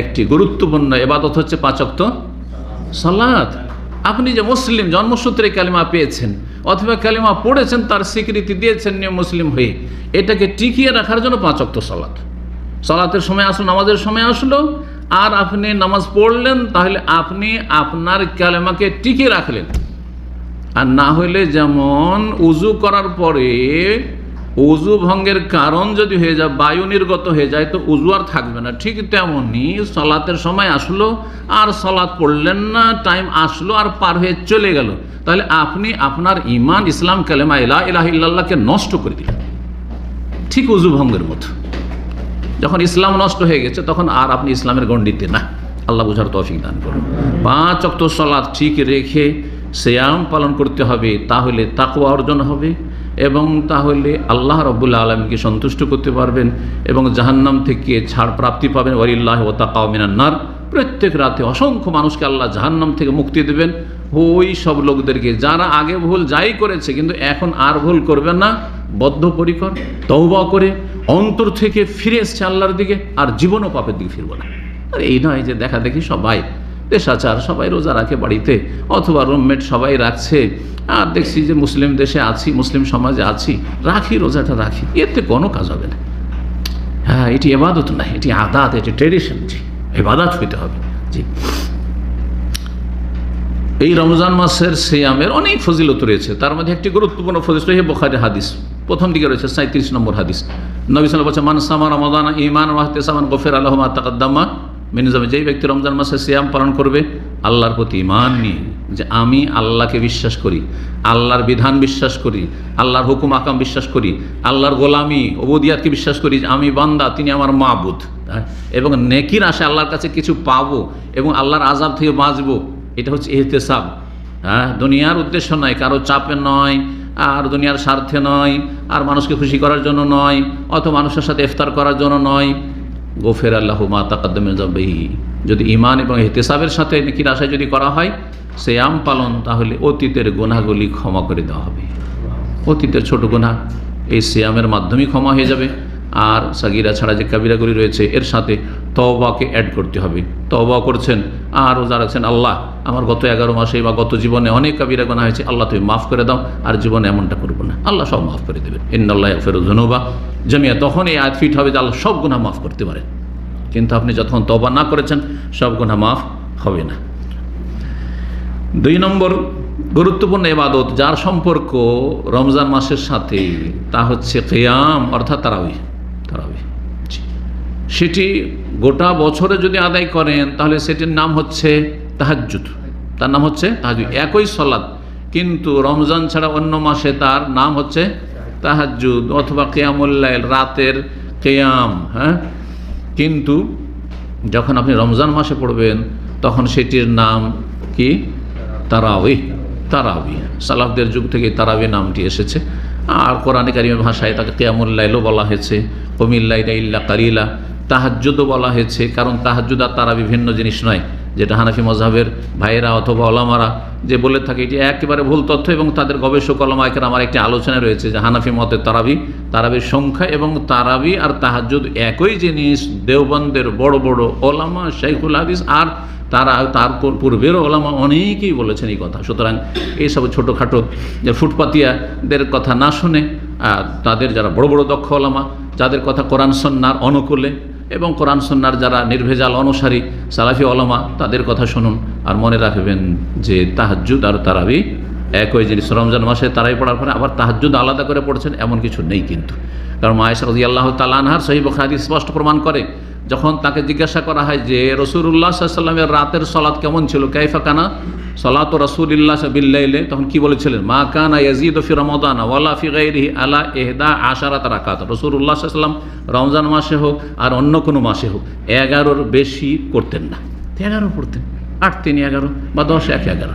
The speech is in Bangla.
একটি গুরুত্বপূর্ণ এবাদত হচ্ছে পাঁচক্ত সালাত। আপনি যে মুসলিম, জন্মসূত্রে কালিমা পেয়েছেন অথবা কালিমা পড়েছেন, তার স্বীকৃতি দিয়েছেন নিয়ে মুসলিম হয়ে, এটাকে টিকিয়ে রাখার জন্য পাঁচক্ত সালাত। সালাতের সময় আসলো নামাজের সময় আসলো, আর আপনি নামাজ পড়লেন, তাহলে আপনি আপনার কালেমাকে টিকিয়ে রাখলেন। আর না হইলে যেমন উজু করার পরে উজু ভঙ্গের কারণ যদি হয়ে যায়, বায়ু নির্গত হয়ে যায়, তো উজু আর থাকবে না। ঠিক তেমনই সলাতের সময় আসলো, আর সলাৎ পড়লেন না টাইম আসলো, আর পার হয়ে চলে গেল। তাহলে আপনি আপনার ইমান ইসলাম, কালেমা ইলা ইলাহ ইল্লাল্লাহকে নষ্ট করে দিলেন। ঠিক উজু ভঙ্গের মতো। যখন ইসলাম নষ্ট হয়ে গেছে, তখন আর আপনি ইসলামের গণ্ডিতে না। আল্লাহ বুঝার তৌফিক দান করুন। পাঁচ অক্ত সলাদ ঠিক রেখে শ্যাম পালন করতে হবে, তাহলে তাকুয়া অর্জন হবে। এবং তাহলে আল্লাহ রব্বুল্লা আলমীকে সন্তুষ্ট করতে পারবেন এবং জাহান্নাম থেকে ছাড় প্রাপ্তি পাবেন। ওয়ারিল্লাহ ও তাকাও মিনান্নার প্রত্যেক রাতে অসংখ্য মানুষকে আল্লাহ জাহান্নাম থেকে মুক্তি দেবেন। ওই সব লোকদেরকে যারা আগে ভুল যাই করেছে, কিন্তু এখন আর ভুল করবে না। বদ্ধপরিকর তৌবা করে অন্তর থেকে ফিরে এসছে আল্লাহর দিকে, আর জীবনও পাপের দিকে ফিরবো না। আর এই নয় যে দেখা দেখি সবাই দেশাচার সবাই রোজা রাখে বাড়িতে, অথবা রুমমেট সবাই রাখছে। আর দেখছি যে মুসলিম দেশে আছি, মুসলিম সমাজে আছি, রাখি, রোজাটা রাখি, এতে কোনো কাজ হবে না। হ্যাঁ এটি এবাদত না এটি আদাত, এটি ট্রেডিশন জি, এবাদাত হইতে হবে, জি। এই রমজান মাসের সিয়ামের অনেক ফজিলত রয়েছে, তার মধ্যে একটি গুরুত্বপূর্ণ ফজিলত রয়েছে বোখারি হাদিস। প্রথম দিকে রয়েছে সাঁত্রিশ নম্বর হাদিস। নবী সাল বলছে মান সামা রমজান ইমান ওয়াহতে সামান গফের আলহমা তাকাদ্দামা মিনিজামে যেই ব্যক্তি রমজান মাসে সিয়াম পালন করবে, আল্লাহর প্রতি ইমান নিয়ে, যে আমি আল্লাহকে বিশ্বাস করি, আল্লাহর বিধান বিশ্বাস করি, আল্লাহর হুকুম আকাম বিশ্বাস করি, আল্লাহর গোলামি অবদিয়াতকে বিশ্বাস করি যে আমি বান্দা, তিনি আমার মাবুদ। হ্যাঁ? এবং নেকির আশে আল্লাহর কাছে কিছু পাবো এবং আল্লাহর আজাব থেকে বাঁচবো, এটা হচ্ছে এহতেসাব হ্যাঁ? দুনিয়ার উদ্দেশ্য নয়, কারও চাপে নয়, আর দুনিয়ার স্বার্থে নয়, আর মানুষকে খুশি করার জন্য নয় অত মানুষের সাথে ইফতার করার জন্য নয়। গোফের আল্লাহ মা তাকাদ্দমে যাবেহি যদি ইমান এবং এহতেসাবের সাথে নেকির আশায় যদি করা হয় আম পালন তাহলে অতীতের গুনাহগুলি ক্ষমা করে দেওয়া হবে। অতীতের ছোট গোনা এই সিয়ামের মাধ্যমেই ক্ষমা হয়ে যাবে। আর সাগিরা ছাড়া যে কাবিরাগুলি রয়েছে, এর সাথে তওবাকে অ্যাড করতে হবে। তওবা করছেন, আর রোজা রাখছেন আল্লাহ, আমার গত এগারো মাসে বা গত জীবনে অনেক কাবিরা গোনা হয়েছে, আল্লাহ তুমি মাফ করে দাও, আর জীবনে এমনটা করব না। আল্লাহ সব মাফ করে দেবেন। ইন্দাল্লাহ ফেরুজনুবা জমিয়া তখন এই আয়াত ফিট হবে যে আল্লাহ সব গুণা মাফ করতে পারে। কিন্তু আপনি যখন তবা না করেছেন, সব গুণা মাফ হবে না। দুই নম্বর গুরুত্বপূর্ণ এবাদত যার সম্পর্ক রমজান মাসের সাথে, তা হচ্ছে কেয়াম, অর্থাৎ তারাবি। তারাবি। সেটি গোটা বছরে যদি আদায় করেন, তাহলে সেটির নাম হচ্ছে তাহাজ্জুদ। তার নাম হচ্ছে তাহাজুদ একই সলাদ কিন্তু রমজান ছাড়া অন্য মাসে তার নাম হচ্ছে তাহাজ্জুদ অথবা কেয়ামুল্লাইল রাতের কেয়াম হ্যাঁ? কিন্তু যখন আপনি রমজান মাসে পড়বেন, তখন সেটির নাম কি? তারাউই তারাবি সালাফদের যুগ থেকে তারাবি নামটি এসেছে। আর কোরআনে কারিমের ভাষায় তাকে কেয়ামুল্লাইলও বলা হয়েছে কমিল্লাইলা ইল্লা কারিলা তাহাজ্জুদও বলা হয়েছে, কারণ তাহাজ্জুদ আর তারা বিভিন্ন জিনিস নয়। যেটা হানাফি মজাহের ভাইয়েরা অথবা ওলামারা যে বলে থাকে, এটি একেবারে ভুল তথ্য এবং তাদের গবেষক ওলামাইকের আমার একটি আলোচনা রয়েছে যে হানাফি মতে তারাবি, তারাবির সংখ্যা এবং তারাবি আর তাহাজ্জুদ একই জিনিস, দেওবন্দের বড় বড় ওলামা, শাইখুল হাদিস আর তারা, তার পূর- পূর্বেরও ওলামা অনেকেই বলেছেন এই কথা। সুতরাং এইসব ছোটোখাটো যে ফুটপাতিয়াদের কথা না শুনে তাদের যারা বড় বড় দক্ষ ওলামা, যাদের কথা কোরআন সন্ন্যার অনুকূলে এবং কোরআন সন্ন্যার যারা নির্ভেজাল, অনুসারী, সালাফি অলমা তাদের কথা শুনুন আর মনে রাখবেন যে তাহাজুদ আর তারাবি একই জিনিস। রমজান মাসে তারাই পড়ার পরে আবার তাহাজুদ আলাদা করে পড়ছেন, এমন কিছু নেই কিন্তু। কারণ মায়েশা রাজি আল্লাহ তালানহার সহি বখারি স্পষ্ট প্রমাণ করে যখন তাকে জিজ্ঞাসা করা হয় যে রসুল্লাহ সাল্লামের রাতের সলাৎ কেমন ছিল? কাইফা কানা সলাত রসুল্লাহ বিল্লাইলে তখন কি বলেছিলেন? মা কানা ইয়াজিদ ফি রমদান ওয়ালা ফি গাইরিহি আলা এহদা আশারাত রাকাত। রসুল্লাহ সাল্লাম রমজান মাসে হোক আর অন্য কোনো মাসে হোক, এগারোর বেশি করতেন না। এগারো পড়তেন। আট তিন এগারো বা দশ এক এগারো।